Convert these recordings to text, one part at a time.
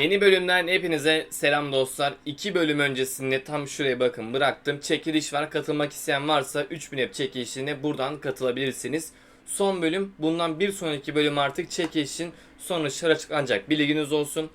Yeni bölümden hepinize selam dostlar. 2 bölüm öncesinde tam şuraya bakın bıraktım. Çekiliş var. Katılmak isteyen varsa 3000 app çekilişine buradan katılabilirsiniz. Son bölüm. Bundan bir sonraki bölüm artık çekilişin sonuçları açıklanacak. Bilginiz olsun.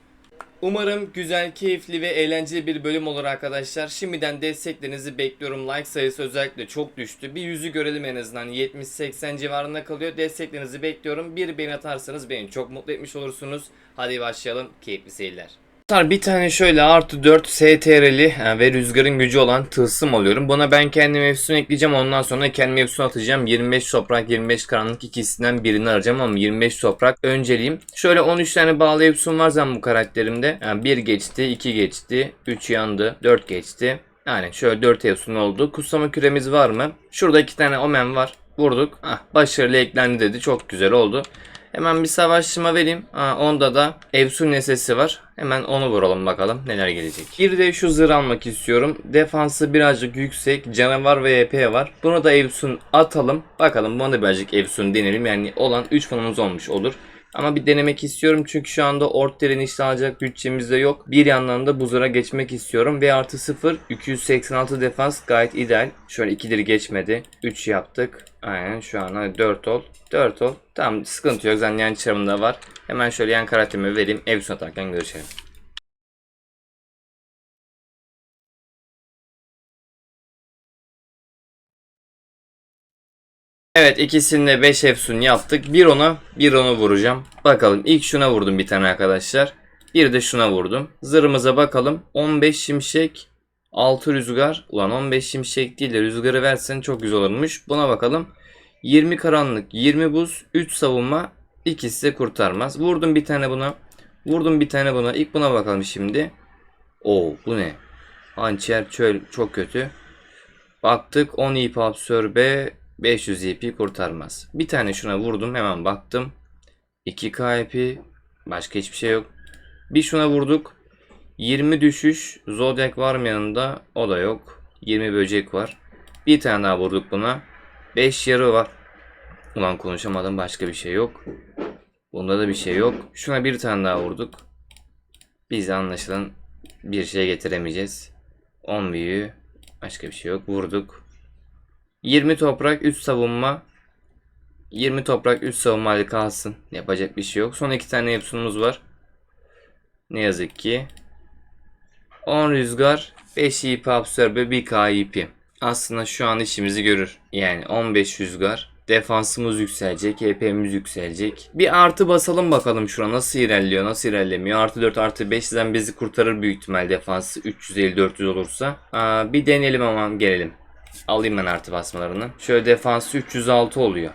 Umarım güzel, keyifli ve eğlenceli bir bölüm olur arkadaşlar. Şimdiden desteklerinizi bekliyorum. Like sayısı özellikle çok düştü. Bir yüzü görelim en azından. 70-80 civarında kalıyor. Desteklerinizi bekliyorum. Bir beğeni atarsanız beni çok mutlu etmiş olursunuz. Hadi başlayalım. Keyifli seyirler. Bir tane şöyle artı 4 STR'li ve rüzgarın gücü olan tılsım alıyorum. Buna ben kendi mevzusunu ekleyeceğim. Ondan sonra kendi mevzusunu atacağım. 25 toprak 25 karanlık ikisinden birini arayacağım ama 25 toprak önceliğim. Şöyle 13 tane bağlı efsun var zaten bu karakterimde. Yani 1 geçti, 2 geçti, 3 yandı, 4 geçti. Yani şöyle 4 efsun oldu. Kutsama küremiz var mı? Şurada 2 tane omen var. Vurduk. Ah, başarılı eklendi dedi. Çok güzel oldu. Hemen bir savaşçıma vereyim. Aa, onda da Evsun nesesi var. Hemen onu vuralım bakalım neler gelecek. Bir de şu zırh almak istiyorum. Defansı birazcık yüksek. Canavar ve EP var. Bunu da Evsun atalım. Bakalım buna da birazcık Evsun denelim. Yani olan 3 fanımız olmuş olur. Ama bir denemek istiyorum çünkü şu anda ort direnişte alacak bütçemizde yok. Bir yandan da buzlara geçmek istiyorum. V artı 0 286 defans gayet ideal. Şöyle 2'leri geçmedi. 3 yaptık. Aynen şu an hadi 4 ol. 4 ol. Tamam sıkıntı yok zaten yan çarımda var. Hemen şöyle yan karatemi vereyim. Ev atarken görüşelim. Evet ikisini de 5 efsun yaptık. Bir ona bir onu vuracağım. Bakalım ilk şuna vurdum bir tane arkadaşlar. Bir de şuna vurdum. Zırhımıza bakalım. 15 şimşek 6 rüzgar. Ulan 15 şimşek değil de rüzgarı versen çok güzel olurmuş. Buna bakalım. 20 karanlık 20 buz 3 savunma ikisi de kurtarmaz. Vurdum bir tane buna. Vurdum bir tane buna. İlk buna bakalım şimdi. Oo bu ne? Hançer çöl çok kötü. Baktık 10 ip absorbe 500 ip kurtarmaz. Bir tane şuna vurdum hemen baktım. 2 KP başka hiçbir şey yok. Bir şuna vurduk. 20 düşüş. Zodiac var mı yanında? O da yok. 20 böcek var. Bir tane daha vurduk buna. 5 yarı var. Ulan konuşamadım başka bir şey yok. Bunda da bir şey yok. Şuna bir tane daha vurduk. Biz anlaşılan bir şey getiremeyeceğiz. 10 büyü. Başka bir şey yok. Vurduk. 20 toprak 3 savunma. 20 toprak 3 savunma hadi kalsın. Yapacak bir şey yok. Son 2 tane yapsımız var. Ne yazık ki. 10 rüzgar 5 ip absorbe 1 K ip. Aslında şu an işimizi görür. Yani 15 rüzgar. Defansımız yükselecek. HP'miz yükselecek. Bir artı basalım bakalım şuna nasıl ilerliyor nasıl ilerlemiyor. Artı 4 artı 5 zaten bizi kurtarır büyük ihtimal defansı 350-400 olursa. Aa, bir deneyelim ama gelelim. Alayım ben artı basmalarını. Şöyle defansı 306 oluyor.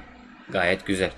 Gayet güzel.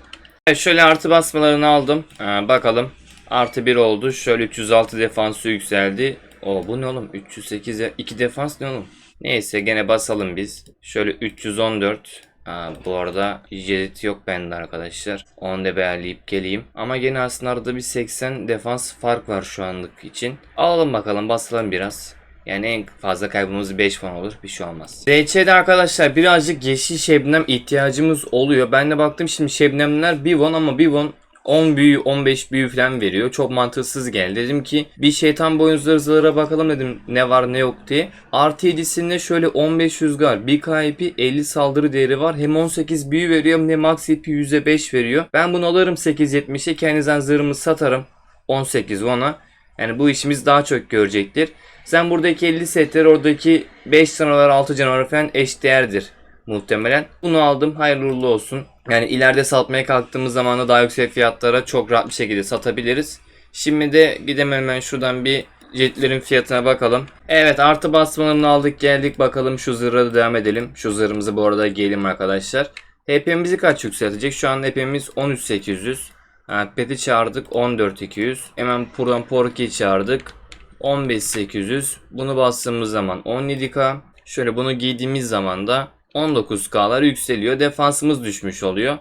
Evet, şöyle artı basmalarını aldım. Aa, bakalım. Artı 1 oldu. Şöyle 306 defansı yükseldi. O bu ne oğlum? 308 ya. 2 defans ne oğlum? Neyse gene basalım biz. Şöyle 314. Aa, bu arada jelit yok bende arkadaşlar. Onu da beğenleyip geleyim. Ama gene aslında arada bir 80 defans fark var şu anlık için. Alalım bakalım basalım biraz. Yani en fazla kaybımız 5 falan olur. Bir şey olmaz. DC'de arkadaşlar birazcık yeşil şebnem ihtiyacımız oluyor. Ben de baktım şimdi şebnemler bir won ama bir won 10 büyü 15 büyü falan veriyor. Çok mantıksız geldi. Dedim ki bir şeytan boyunzları zırhlara bakalım dedim ne var ne yok diye. Artı 7'sinde şöyle 15 rüzgar, 1 KP 50 saldırı değeri var. Hem 18 büyü veriyor hem de max EP %5 veriyor. Ben bunu alırım 8.70'e kendinizden zırhımı satarım. 18 ona. Yani bu işimiz daha çok görecektir. Sen buradaki 50 setler oradaki 5 canavar 6 canavar falan eşdeğerdir muhtemelen. Bunu aldım hayırlı olsun. Yani ileride satmaya kalktığımız zaman da daha yüksek fiyatlara çok rahat bir şekilde satabiliriz. Şimdi de gidelim hemen şuradan bir jetlerin fiyatına bakalım. Evet artı basmalarını aldık geldik bakalım şu zırha da devam edelim. Şu zırhımızı bu arada giyelim arkadaşlar. HP'mizi kaç yükseltecek? Şu an HP'miz 13800. Ha, Pet'i çağırdık 14200. Hemen buradan Porky'yi çağırdık. 15800. Bunu bastığımız zaman 17k. Şöyle bunu giydiğimiz zaman da 19k'lar yükseliyor. Defansımız düşmüş oluyor.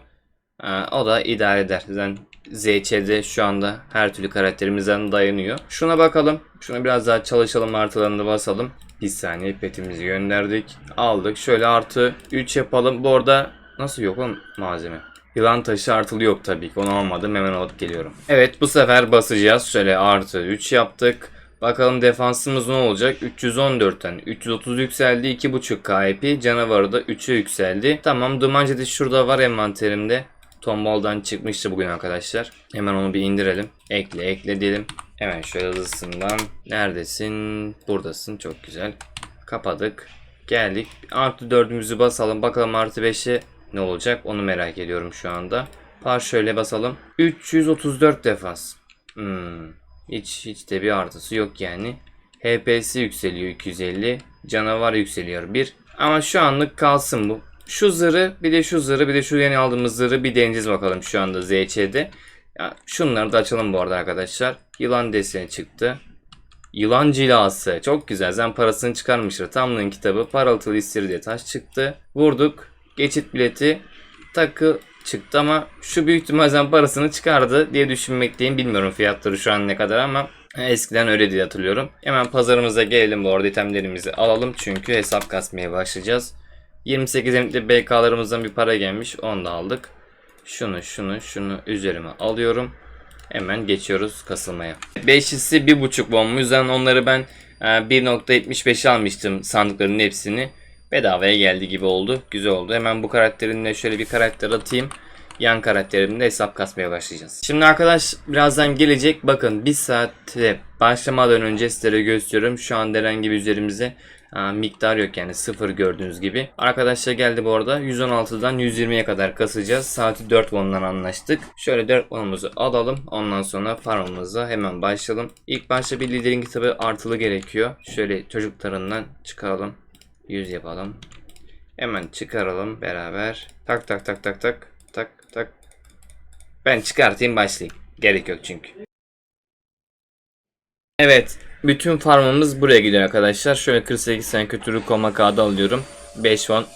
Ha, o da idare eder. Zaten ZC'de şu anda her türlü karakterimizden dayanıyor. Şuna bakalım. Şuna biraz daha çalışalım artılarını basalım. Bir saniye petimizi gönderdik. Aldık. Şöyle artı 3 yapalım. Bu arada nasıl yok oğlum malzeme? Yılan taşı artılı yok tabii ki. Onu almadım. Hemen alıp geliyorum. Evet bu sefer basacağız. Şöyle artı 3 yaptık. Bakalım defansımız ne olacak? 314'ten 330 yükseldi. 2.5 KP. Canavarı da 3'e yükseldi. Tamam duman cedi şurada var envanterimde. Tombaldan çıkmıştı bugün arkadaşlar. Hemen onu bir indirelim. Ekle ekle diyelim. Hemen şöyle hızlısından. Neredesin? Buradasın. Çok güzel. Kapadık. Geldik. Artı dördümüzü basalım. Bakalım artı 5'e ne olacak? Onu merak ediyorum şu anda. Par şöyle basalım. 334 defans. Hmm. Hiç hiç de bir artısı yok yani. HP'si yükseliyor 250. Canavar yükseliyor 1. Ama şu anlık kalsın bu. Şu zırhı bir de şu zırhı bir de şu yeni aldığımız zırhı bir deneyeceğiz bakalım şu anda ZC'de. Ya şunları da açalım bu arada arkadaşlar. Yılan deseni çıktı. Yılan cilası. Çok güzel. Zen parasını çıkarmıştır. Tamlığın kitabı. Parıltılı istiridye taş çıktı. Vurduk. Geçit bileti. Takı çıktı ama şu büyük ihtimal zen parasını çıkardı diye düşünmekteyim. Bilmiyorum fiyatları şu an ne kadar ama eskiden öyle diye hatırlıyorum. Hemen pazarımıza gelelim bu arada itemlerimizi alalım. Çünkü hesap kasmaya başlayacağız. 28 emekli BK'larımızdan bir para gelmiş. Onu da aldık. Şunu şunu şunu üzerime alıyorum. Hemen geçiyoruz kasılmaya. Beşlisi 1.5 bomba. O yüzden onları ben e, 1.75 almıştım sandıkların hepsini. Bedavaya geldi gibi oldu. Güzel oldu. Hemen bu karakterinle şöyle bir karakter atayım. Yan karakterimle hesap kasmaya başlayacağız. Şimdi arkadaş birazdan gelecek. Bakın bir saatte başlamadan önce sizlere gösteriyorum. Şu an herhangi bir üzerimize miktar yok yani sıfır gördüğünüz gibi. Arkadaşlar geldi bu arada 116'dan 120'ye kadar kasacağız. Saati 4 won'dan anlaştık. Şöyle 4 won'umuzu alalım. Ondan sonra farmımıza hemen başlayalım. İlk başta bir liderin kitabı artılı gerekiyor. Şöyle çocuklarından çıkaralım. 100 yapalım. Hemen çıkaralım beraber. Tak tak tak tak tak tak tak. Ben çıkartayım başlayayım. Gerek yok çünkü. Evet. Bütün farmımız buraya gidiyor arkadaşlar. Şöyle 48 tane kötülük koma kağıdı alıyorum. 5 won.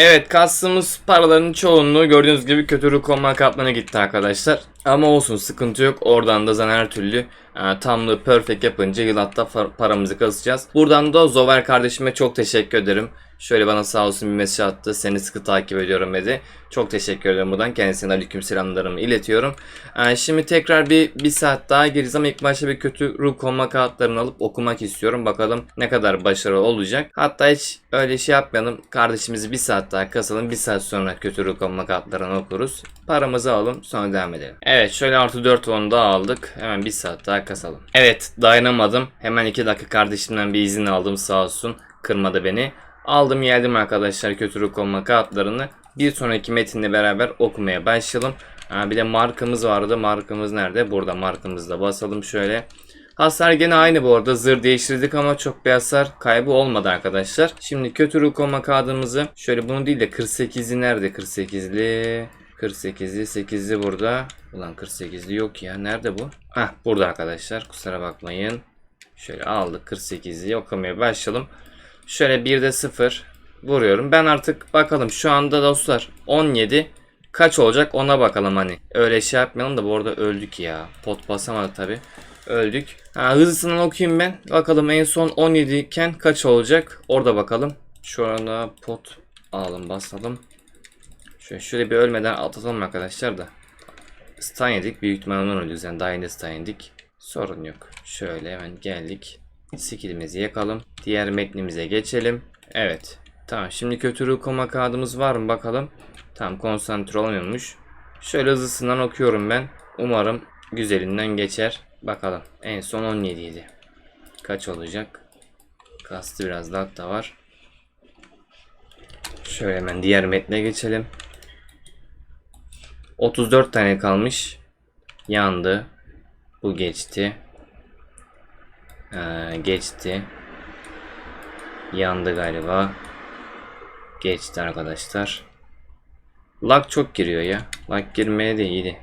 Evet kastığımız paraların çoğunluğu gördüğünüz gibi kötülük koma katmana gitti arkadaşlar. Ama olsun sıkıntı yok. Oradan da zaten her türlü e, tamlığı perfect yapınca yılatta far- paramızı kasacağız. Buradan da Zover kardeşime çok teşekkür ederim. Şöyle bana sağ olsun bir mesaj attı. Seni sıkı takip ediyorum dedi. Çok teşekkür ederim buradan. Kendisine aleyküm selamlarımı iletiyorum. Ee, şimdi tekrar bir, bir saat daha gireceğiz ama ilk başta bir kötü ruh konma kağıtlarını alıp okumak istiyorum. Bakalım ne kadar başarılı olacak. Hatta hiç öyle şey yapmayalım. Kardeşimizi bir saat daha kasalım. Bir saat sonra kötü ruh konma kağıtlarını okuruz. Paramızı alalım sonra devam edelim. Evet şöyle artı 4 onu daha aldık. Hemen bir saat daha kasalım. Evet dayanamadım. Hemen 2 dakika kardeşimden bir izin aldım sağ olsun. Kırmadı beni. Aldım geldim arkadaşlar kötü ruh konma kağıtlarını. Bir sonraki metinle beraber okumaya başlayalım. Ha, bir de markamız vardı. Markamız nerede? Burada markamızı da basalım şöyle. Hasar gene aynı bu arada. Zırh değiştirdik ama çok bir hasar kaybı olmadı arkadaşlar. Şimdi kötü ruh konma kağıdımızı şöyle bunu değil de 48'li nerede 48'li? 48'li 8'li burada. Ulan 48'li yok ya. Nerede bu? Hah burada arkadaşlar. Kusura bakmayın. Şöyle aldık 48'li okumaya başlayalım. Şöyle 1'de 0 vuruyorum. Ben artık bakalım şu anda dostlar 17 kaç olacak ona bakalım hani. Öyle şey yapmayalım da bu arada öldük ya. Pot basamadı tabi. Öldük. Ha, hızlısından okuyayım ben. Bakalım en son 17 iken kaç olacak? Orada bakalım. Şu anda pot alalım basalım. Şöyle, şöyle bir ölmeden atlatalım arkadaşlar da. Stun yedik. Büyük ihtimalle ondan ölüyoruz. Yani daha yeni stun yedik. Sorun yok. Şöyle hemen geldik. Skillimizi yakalım. Diğer metnimize geçelim. Evet. Tamam şimdi kötü ruh koma kağıdımız var mı bakalım. Tamam konsantre olamıyormuş. Şöyle hızlısından okuyorum ben. Umarım güzelinden geçer. Bakalım. En son 17 idi. Kaç olacak? Kastı biraz lag da var. Şöyle hemen diğer metne geçelim. 34 tane kalmış. Yandı. Bu geçti. Ee, geçti. Yandı galiba. Geçti arkadaşlar. Lag çok giriyor ya. Lag girmeye de iyiydi.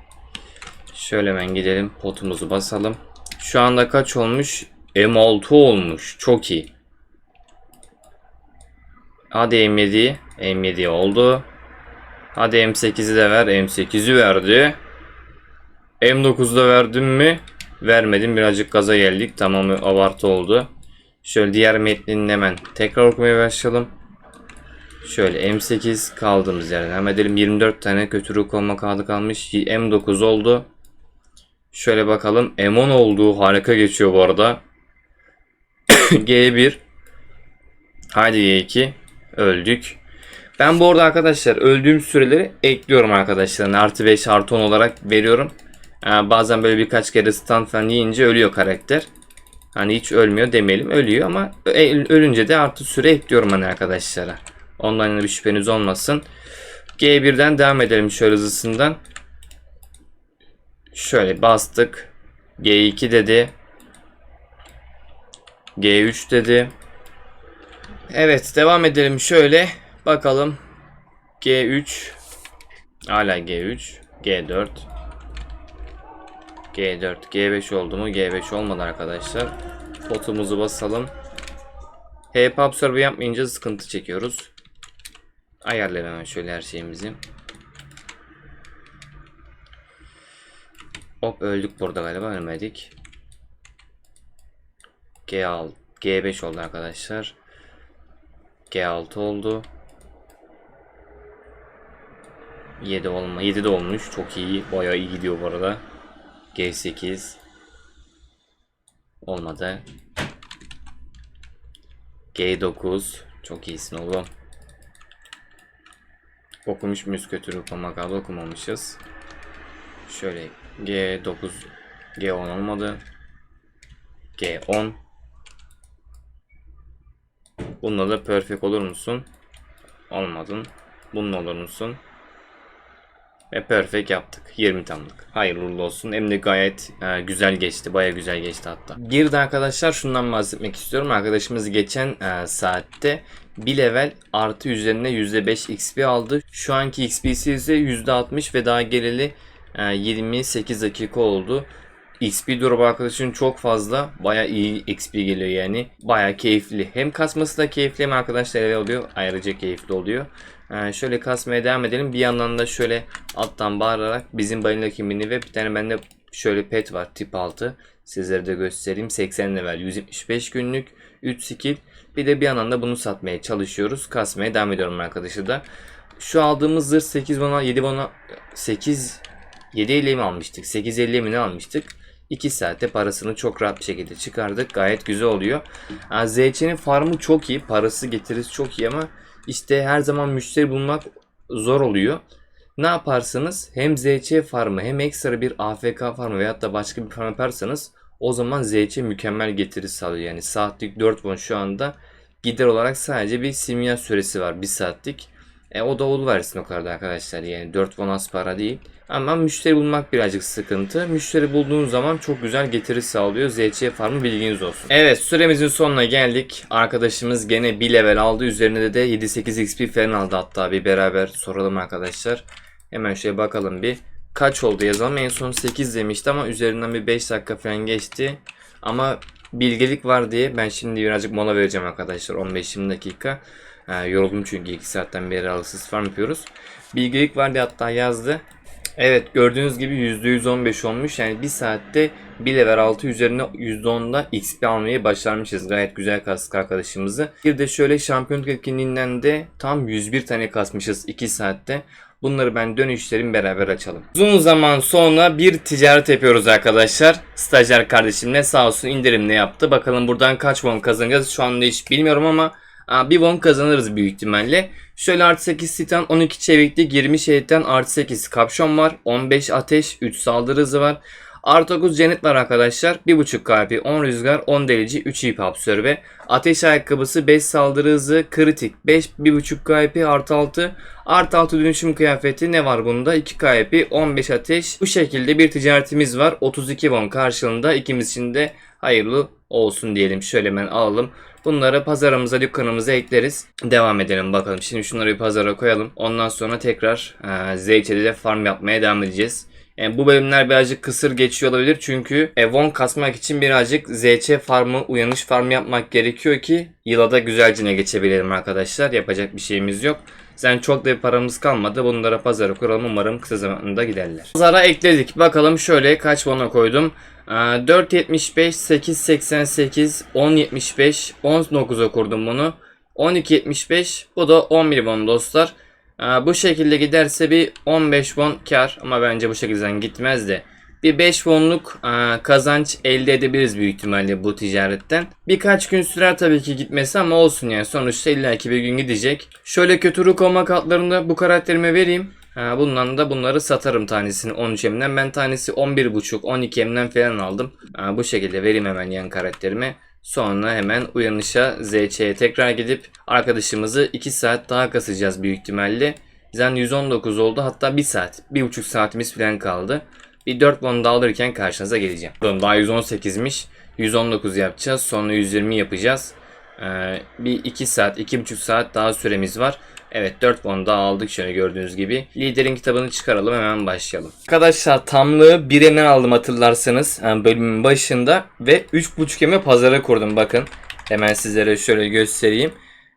Şöyle hemen gidelim. Potumuzu basalım. Şu anda kaç olmuş? M6 olmuş. Çok iyi. Hadi M7. M7 oldu. Hadi M8'i de ver. M8'i verdi. M9'da verdim mi? Vermedim. Birazcık gaza geldik. Tamamı abartı oldu. Şöyle diğer metnini hemen tekrar okumaya başlayalım. Şöyle M8 kaldığımız yerden devam edelim. 24 tane kötülük olma kağıdı kalmış. M9 oldu. Şöyle bakalım. M10 olduğu harika geçiyor bu arada. G1. Haydi G2. Öldük. Ben bu arada arkadaşlar öldüğüm süreleri ekliyorum arkadaşlar. Artı 5 artı 10 olarak veriyorum. Ee, bazen böyle birkaç kere stun falan yiyince ölüyor karakter. Hani hiç ölmüyor demeyelim. Ölüyor ama ölünce de artı süre ekliyorum hani arkadaşlara. Ondan bir şüpheniz olmasın. G1'den devam edelim şöyle hızlısından. Şöyle bastık. G2 dedi. G3 dedi. Evet devam edelim şöyle. Bakalım. G3. Hala G3. G4. G4. G5 oldu mu? G5 olmadı arkadaşlar. Potumuzu basalım. HP absorbe yapmayınca sıkıntı çekiyoruz. Ayarlayalım hemen şöyle her şeyimizi. Hop öldük burada galiba ölmedik. G6 G5 oldu arkadaşlar. G6 oldu. 7 olma 7 de olmuş. Çok iyi. Bayağı iyi gidiyor bu arada. G8 olmadı. G9 çok iyisin oğlum. Okumuş muyuz kötü galiba okumamışız. Şöyle G9 G10 olmadı. G10 Bununla da perfect olur musun? Olmadın. Bununla olur musun? Ve perfect yaptık. 20 tamlık. Hayırlı uğurlu olsun. Hem de gayet e, güzel geçti. Baya güzel geçti hatta. Bir de arkadaşlar şundan bahsetmek istiyorum. Arkadaşımız geçen e, saatte bir level artı üzerine %5 XP aldı. Şu anki XP'si ise %60 ve daha geleli e, 28 dakika oldu. XP drop arkadaşın çok fazla. Baya iyi XP geliyor yani. Baya keyifli. Hem kasması da keyifli hem arkadaşlar level oluyor. Ayrıca keyifli oluyor. Şöyle kasmaya devam edelim. Bir yandan da şöyle alttan bağırarak bizim balina kimliğini ve bir tane bende şöyle pet var tip 6. Sizlere de göstereyim. 80 level 175 günlük 3 skill. Bir de bir yandan da bunu satmaya çalışıyoruz. Kasmaya devam ediyorum arkadaşlar da. Şu aldığımız zırh 8 bana 7 bana 8 7.50 mi almıştık? 8.50 mi ne almıştık? 2 saatte parasını çok rahat bir şekilde çıkardık. Gayet güzel oluyor. Yani ZC'nin farmı çok iyi. Parası getirisi çok iyi ama işte her zaman müşteri bulmak zor oluyor. Ne yaparsanız hem ZC farmı hem ekstra bir AFK farmı veyahut da başka bir farm yaparsanız o zaman ZC mükemmel getiri sağlıyor. Yani saatlik 4 won şu anda gider olarak sadece bir simya süresi var 1 saatlik. E, o da oluversin o kadar da arkadaşlar yani 4 won az para değil. Ama müşteri bulmak birazcık sıkıntı. Müşteri bulduğun zaman çok güzel getiri sağlıyor. ZC farmı bilginiz olsun. Evet süremizin sonuna geldik. Arkadaşımız gene bir level aldı. Üzerine de 7-8 XP falan aldı hatta bir beraber soralım arkadaşlar. Hemen şöyle bakalım bir. Kaç oldu yazalım. En son 8 demişti ama üzerinden bir 5 dakika falan geçti. Ama bilgelik var diye ben şimdi birazcık mola vereceğim arkadaşlar. 15-20 dakika. Ha, yoruldum çünkü 2 saatten beri aralıksız farm yapıyoruz. Bilgelik var diye hatta yazdı. Evet gördüğünüz gibi %115 olmuş. Yani bir saatte bir level 6 üzerine %10'da XP almayı başarmışız. Gayet güzel kastık arkadaşımızı. Bir de şöyle şampiyonluk etkinliğinden de tam 101 tane kasmışız 2 saatte. Bunları ben dönüşlerim beraber açalım. Uzun zaman sonra bir ticaret yapıyoruz arkadaşlar. Stajyer kardeşimle sağ olsun indirimle yaptı. Bakalım buradan kaç won kazanacağız şu anda hiç bilmiyorum ama bir won kazanırız büyük ihtimalle. Şöyle artı 8 titan, 12 çeviklik, 20 şehitten artı 8 kapşon var. 15 ateş, 3 saldırı hızı var. Artı 9 cennet var arkadaşlar. 1.5 kalp, 10 rüzgar, 10 delici, 3 ip absorbe. Ateş ayakkabısı, 5 saldırı hızı, kritik, 5, 1.5 kalp, artı 6. Artı 6 dönüşüm kıyafeti ne var bunda? 2 kalp, 15 ateş. Bu şekilde bir ticaretimiz var. 32 won karşılığında ikimiz için de hayırlı olsun diyelim. Şöyle hemen alalım. Bunları pazarımıza, dükkanımıza ekleriz. Devam edelim bakalım. Şimdi şunları bir pazara koyalım. Ondan sonra tekrar e, ZC'de farm yapmaya devam edeceğiz. Yani bu bölümler birazcık kısır geçiyor olabilir çünkü Evon kasmak için birazcık ZC farmı, uyanış farmı yapmak gerekiyor ki yıla da güzelcine geçebilelim arkadaşlar. Yapacak bir şeyimiz yok. Sen çok da bir paramız kalmadı. Bunlara pazara kuralım. Umarım kısa zamanda giderler. Pazara ekledik. Bakalım şöyle kaç bona koydum. Ee, 4.75, 8.88, 10.75, 19'a kurdum bunu. 12.75 bu da 11 won dostlar. Bu şekilde giderse bir 15 won kar ama bence bu şekilde gitmez de bir 5 wonluk kazanç elde edebiliriz büyük ihtimalle bu ticaretten. Birkaç gün sürer tabii ki gitmesi ama olsun yani sonuçta illaki bir gün gidecek. Şöyle kötü olma kartlarını bu karakterime vereyim. Bundan da bunları satarım tanesini 13 emden. Ben tanesi 11.5 12 emden falan aldım. Bu şekilde vereyim hemen yan karakterime. Sonra hemen uyanışa ZC'ye tekrar gidip arkadaşımızı 2 saat daha kasacağız büyük ihtimalle. Zaten 119 oldu hatta 1 saat. 1,5 saatimiz falan kaldı. Bir 4 won daha alırken karşınıza geleceğim. Daha 118'miş. 119 yapacağız. Sonra 120 yapacağız. Ee, bir 2 saat, 2,5 saat daha süremiz var. Evet 4 puan daha aldık şöyle gördüğünüz gibi. Liderin kitabını çıkaralım hemen başlayalım. Arkadaşlar tamlığı bir emden aldım hatırlarsanız yani bölümün başında ve 3.5 eme pazara kurdum bakın. Hemen sizlere şöyle göstereyim.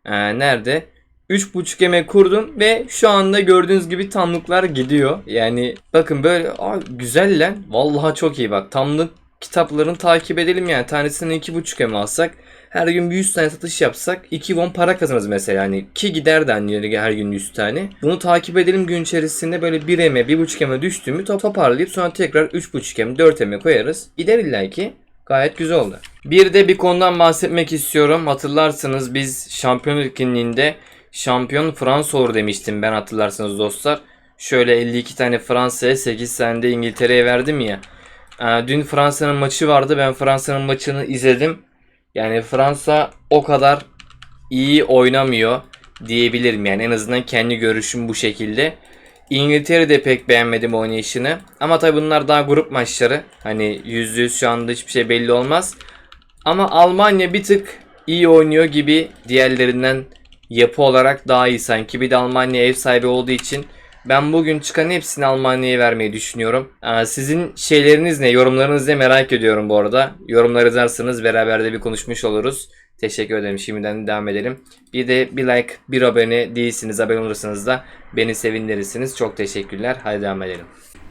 Ee, nerede? 3.5 eme kurdum ve şu anda gördüğünüz gibi tamlıklar gidiyor. Yani bakın böyle aa, güzel lan. Vallahi çok iyi bak. Tamlık kitaplarını takip edelim yani. Tanesini 2.5 eme alsak her gün bir 100 tane satış yapsak 2 won para kazanırız mesela. Hani ki gider de hani her gün 100 tane. Bunu takip edelim gün içerisinde böyle 1 eme 1.5 eme düştüğümü top toparlayıp sonra tekrar 3.5 eme 4 eme koyarız. Gider illa ki. Gayet güzel oldu. Bir de bir konudan bahsetmek istiyorum. Hatırlarsınız biz şampiyonluk etkinliğinde şampiyon Fransa olur demiştim ben hatırlarsanız dostlar. Şöyle 52 tane Fransa'ya 8 tane de İngiltere'ye verdim ya. Ee, Dün Fransa'nın maçı vardı. Ben Fransa'nın maçını izledim. Yani Fransa o kadar iyi oynamıyor diyebilirim yani en azından kendi görüşüm bu şekilde. İngiltere'de pek beğenmedim oynayışını. Ama tabi bunlar daha grup maçları. Hani %100 şu anda hiçbir şey belli olmaz. Ama Almanya bir tık iyi oynuyor gibi diğerlerinden yapı olarak daha iyi sanki. Bir de Almanya ev sahibi olduğu için ben bugün çıkan hepsini Almanya'ya vermeyi düşünüyorum. Aa, sizin şeyleriniz ne? Yorumlarınızı ne merak ediyorum bu arada. Yorumlar yazarsanız beraber de bir konuşmuş oluruz. Teşekkür ederim. Şimdiden devam edelim. Bir de bir like, bir abone değilsiniz. Abone olursanız da beni sevindirirsiniz. Çok teşekkürler. Hadi devam edelim.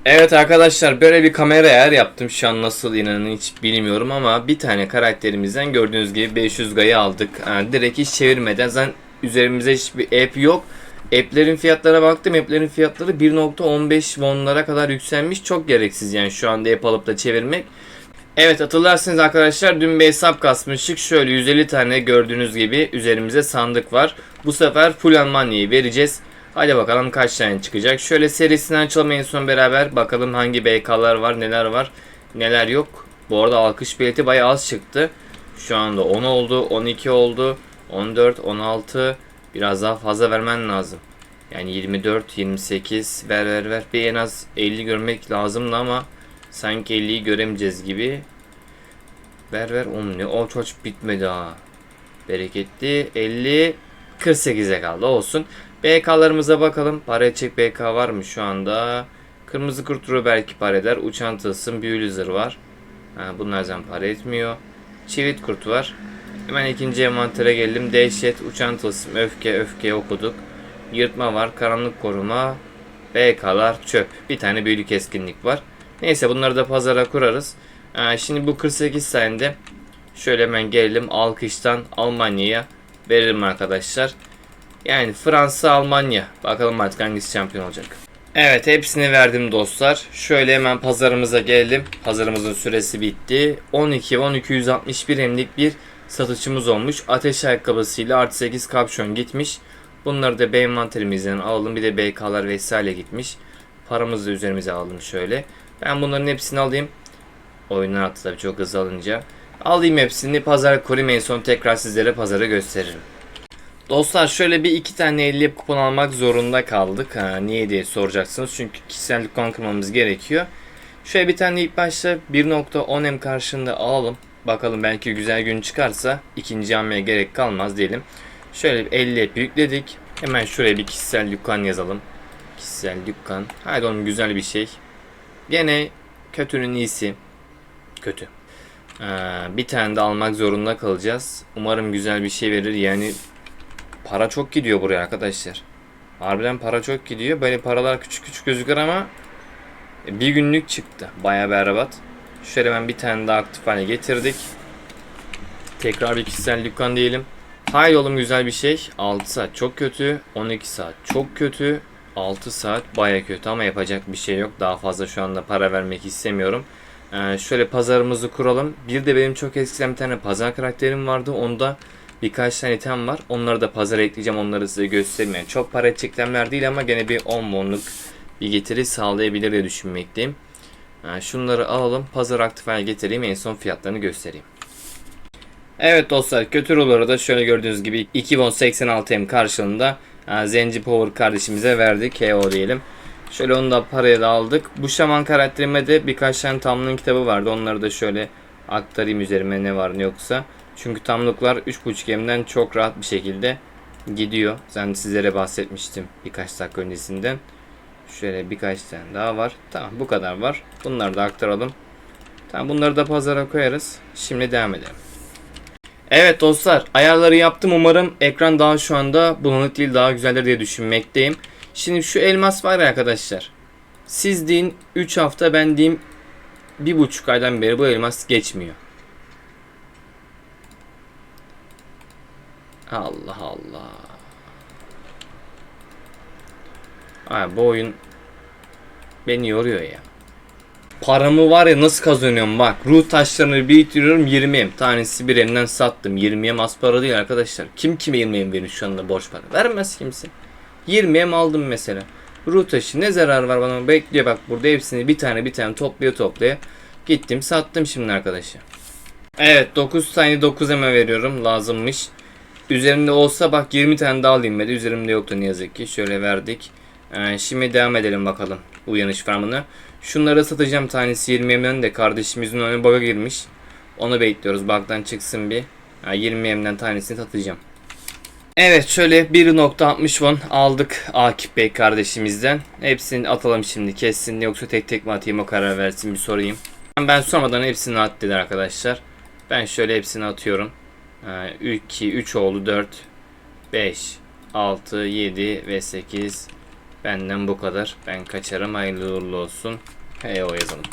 Evet arkadaşlar böyle bir kamera ayar yaptım. Şu an nasıl inanın hiç bilmiyorum ama bir tane karakterimizden gördüğünüz gibi 500 gayı aldık. Yani direkt hiç çevirmeden zaten üzerimize hiçbir app yok. App'lerin fiyatlara baktım. App'lerin fiyatları 1.15 wonlara kadar yükselmiş. Çok gereksiz yani şu anda app alıp da çevirmek. Evet hatırlarsınız arkadaşlar dün bir hesap kasmıştık. Şöyle 150 tane gördüğünüz gibi üzerimize sandık var. Bu sefer full Almanya'yı vereceğiz. Hadi bakalım kaç tane çıkacak. Şöyle serisinden açalım en son beraber. Bakalım hangi BK'lar var, neler var, neler yok. Bu arada alkış bileti bayağı az çıktı. Şu anda 10 oldu, 12 oldu, 14, 16. Biraz daha fazla vermen lazım. Yani 24, 28 ver ver ver. Bir en az 50 görmek lazımdı ama sanki 50'yi göremeyeceğiz gibi. Ver ver. Oğlum ne o çok bitmedi ha. Bereketli 50 48'e kaldı olsun. BK'larımıza bakalım. Para edecek BK var mı şu anda? Kırmızı kurturu belki para eder. Uçan tılsım, büyülü zırh var. Ha, bunlar zaten para etmiyor. Çivit kurt var. Hemen ikinci envantere geldim. Dehşet, uçan tılsım, öfke, öfke okuduk. Yırtma var, karanlık koruma, BK'lar, çöp. Bir tane büyülü keskinlik var. Neyse bunları da pazara kurarız. Ee, şimdi bu 48 saniyede şöyle hemen gelelim alkıştan Almanya'ya veririm arkadaşlar. Yani Fransa, Almanya. Bakalım artık hangisi şampiyon olacak. Evet hepsini verdim dostlar. Şöyle hemen pazarımıza gelelim. Pazarımızın süresi bitti. 12 1261 emlik bir satışımız olmuş. Ateş ayakkabısıyla artı 8 kapşon gitmiş. Bunları da B envanterimizden alalım. Bir de BK'lar vesaire gitmiş. Paramızı da üzerimize alalım şöyle. Ben bunların hepsini alayım. Oyundan attı tabii çok hızlı alınca. Alayım hepsini pazara kurayım en son tekrar sizlere pazara gösteririm. Dostlar şöyle bir iki tane 50 kupon almak zorunda kaldık. Ha, niye diye soracaksınız. Çünkü kişisel dükkan kırmamız gerekiyor. Şöyle bir tane ilk başta 1.10M karşında alalım. Bakalım belki güzel gün çıkarsa ikinci almaya gerek kalmaz diyelim. Şöyle 50 ep yükledik. Hemen şuraya bir kişisel dükkan yazalım. Kişisel dükkan. Haydi oğlum güzel bir şey. Gene kötünün iyisi. Kötü. Ee, bir tane de almak zorunda kalacağız. Umarım güzel bir şey verir. Yani para çok gidiyor buraya arkadaşlar. Harbiden para çok gidiyor. Böyle paralar küçük küçük gözükür ama bir günlük çıktı. Baya berbat. Şöyle ben bir tane daha aktif hale getirdik. Tekrar bir kişisel dükkan diyelim. Haydi oğlum güzel bir şey. 6 saat çok kötü. 12 saat çok kötü. 6 saat baya kötü ama yapacak bir şey yok. Daha fazla şu anda para vermek istemiyorum. Ee, şöyle pazarımızı kuralım. Bir de benim çok eskiden bir tane pazar karakterim vardı. Onda birkaç tane item var. Onları da pazara ekleyeceğim. Onları size göstereyim. Yani çok para edecek itemler değil ama gene bir 10 monluk bir getiri sağlayabilir diye düşünmekteyim. Şunları alalım. Pazar aktif hale getireyim. En son fiyatlarını göstereyim. Evet dostlar kötü rolları da şöyle gördüğünüz gibi 2086M karşılığında e, Zenci Power kardeşimize verdik. KO diyelim. Şöyle onu da paraya da aldık. Bu şaman karakterime de birkaç tane tamlığın kitabı vardı. Onları da şöyle aktarayım üzerime ne var ne yoksa. Çünkü tamlıklar 3.5M'den çok rahat bir şekilde gidiyor. Ben sizlere bahsetmiştim birkaç dakika öncesinden. Şöyle birkaç tane daha var. Tamam bu kadar var. Bunları da aktaralım. Tamam bunları da pazara koyarız. Şimdi devam edelim. Evet dostlar ayarları yaptım umarım ekran daha şu anda bulanık değil daha güzeldir diye düşünmekteyim. Şimdi şu elmas var ya arkadaşlar. Siz deyin 3 hafta ben diyeyim 1,5 aydan beri bu elmas geçmiyor. Allah Allah. Ay bu oyun beni yoruyor ya. Paramı var ya nasıl kazanıyorum bak. Ruh taşlarını biriktiriyorum 20'yem. Tanesi bir emden sattım. 20'yem az para değil arkadaşlar. Kim kime 20'yem verir şu anda borç para? Vermez kimse. 20'yem aldım mesela. Ruh taşı ne zarar var bana bekliyor bak burada hepsini bir tane bir tane toplaya toplaya. Gittim sattım şimdi arkadaşa. Evet 9 tane 9 eme veriyorum lazımmış. Üzerimde olsa bak 20 tane daha alayım dedi. Üzerimde yoktu ne yazık ki. Şöyle verdik. Ee, şimdi devam edelim bakalım uyanış farmını. Şunları satacağım tanesi 20 yemden de kardeşimizin önüne bug'a girmiş. Onu bekliyoruz. Bug'dan çıksın bir. Ha, 20 yemden tanesini satacağım. Evet şöyle 1.60 won aldık Akif Bey kardeşimizden. Hepsini atalım şimdi kessin yoksa tek tek mi atayım o karar versin bir sorayım. Ben sormadan hepsini at dedi arkadaşlar. Ben şöyle hepsini atıyorum. 2, 3 oldu 4, 5, 6, 7 ve 8. Benden bu kadar. Ben kaçarım hayırlı uğurlu olsun. Hey o yazalım.